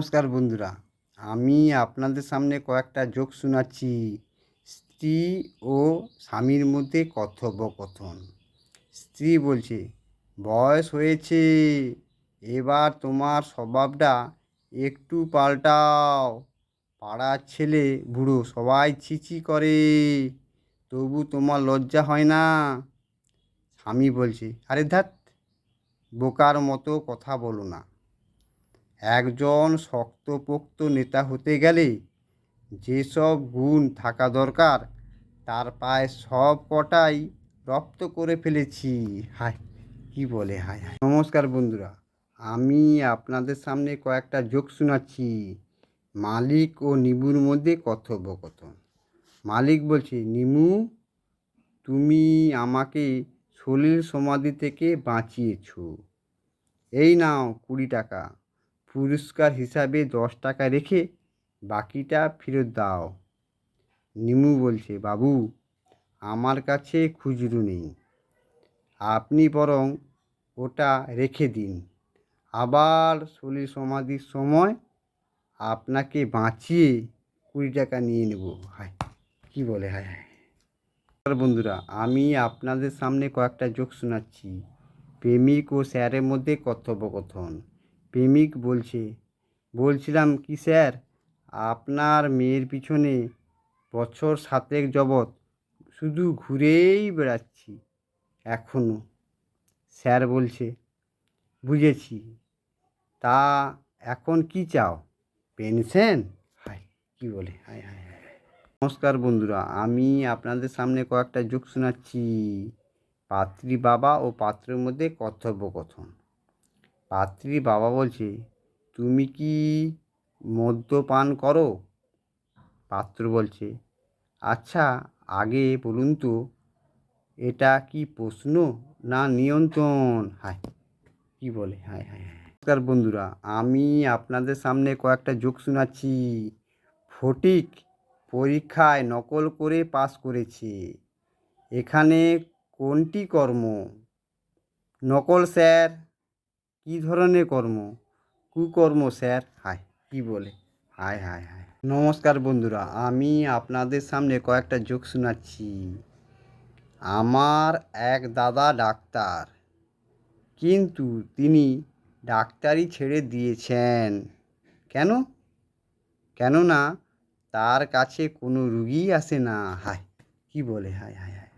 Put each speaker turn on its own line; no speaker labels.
নমস্কার বন্ধুরা। আমি আপনাদের সামনে কয়েকটা জোক শোনাচ্ছি। স্ত্রী ও স্বামীর মধ্যে কথোপকথন। স্ত্রী বলছে, বয়স হয়েছে, এবার তোমার স্বভাবটা একটু পাল্টাও। পাড়ার ছেলে বুড়ো সবাই ছিছি করে, তবু তোমার লজ্জা হয় না। স্বামী বলছে, আরে ধ্যাত বোকার মতো কথা বলো না। একজন শক্তপোক্ত নেতা হতে গেলে যেসব গুণ থাকা দরকার, তার প্রায় সব কটাই রপ্ত করে ফেলেছি। হায়, কি বলে, হায় হায়। নমস্কার বন্ধুরা, আমি আপনাদের সামনে কয়েকটা জোক শোনাচ্ছি। মালিক ও নিবুর মধ্যে কথোপকথন। মালিক বলছে, নিমু, তুমি আমাকে সলিল সমাধি থেকে বাঁচিয়েছো। এই নাও কুড়ি টাকা। পুরস্কার হিসাবে দশ টাকা রেখে বাকিটা ফেরত দাও। নিমু বলছে, বাবু, আমার কাছে খুচরো নেই। আপনি বরং ওটা রেখে দিন। আবার সলিল সমাধির সময় আপনাকে বাঁচিয়ে কুড়ি টাকা নিয়ে নেব। হায়, কী বলে, হায় হায়। বন্ধুরা, আমি আপনাদের সামনে কয়েকটা জোক শোনাচ্ছি। প্রেমিক ও স্যারের মধ্যে কথোপকথন। প্রেমিক বলছে। বলছিলাম, কি স্যার? আপনার মেয়ের পিছনে বছর সাতেক যাবৎ শুধু ঘুরেই বেড়াচ্ছি এখনও স্যার বলছে, বুঝেছি। তা এখন কি চাও? পেনশন? হায়, কি বলে? হায় হায়। নমস্কার বন্ধুরা, আমি আপনাদের সামনে কয়েকটা যোগ শোনাচ্ছি। পাত্রী বাবা ও পাত্রের মধ্যে কথোপকথন পাত্রী বাবা বলছে, তুমি কি মদ্যপান করো? পাত্র বলছে আচ্ছা আগে বলুন তো, এটা কি প্রশ্ন না নিয়ন্ত্রণ? হায়, কি বলে, হায় হায় নমস্কার বন্ধুরা, আমি আপনাদের সামনে কয়েকটা যোগ শোনাচ্ছি। ফটিক পরীক্ষায় নকল করে পাস করেছে। এখানে কোনটি কর্ম? নকল, স্যার। কী ধরনের কর্ম? কুকর্ম, স্যার? হায়, কি বলে? হায় হায় হায়। নমস্কার বন্ধুরা, আমি আপনাদের সামনে কয়েকটা যোগ শোনাচ্ছি। আমার এক দাদা ডাক্তার, কিন্তু তিনি ডাক্তারি ছেড়ে দিয়েছেন। কেন? কেননা তার কাছে কোনো রুগী আসে না। হায়, কি বলে? হায় হায় হায়।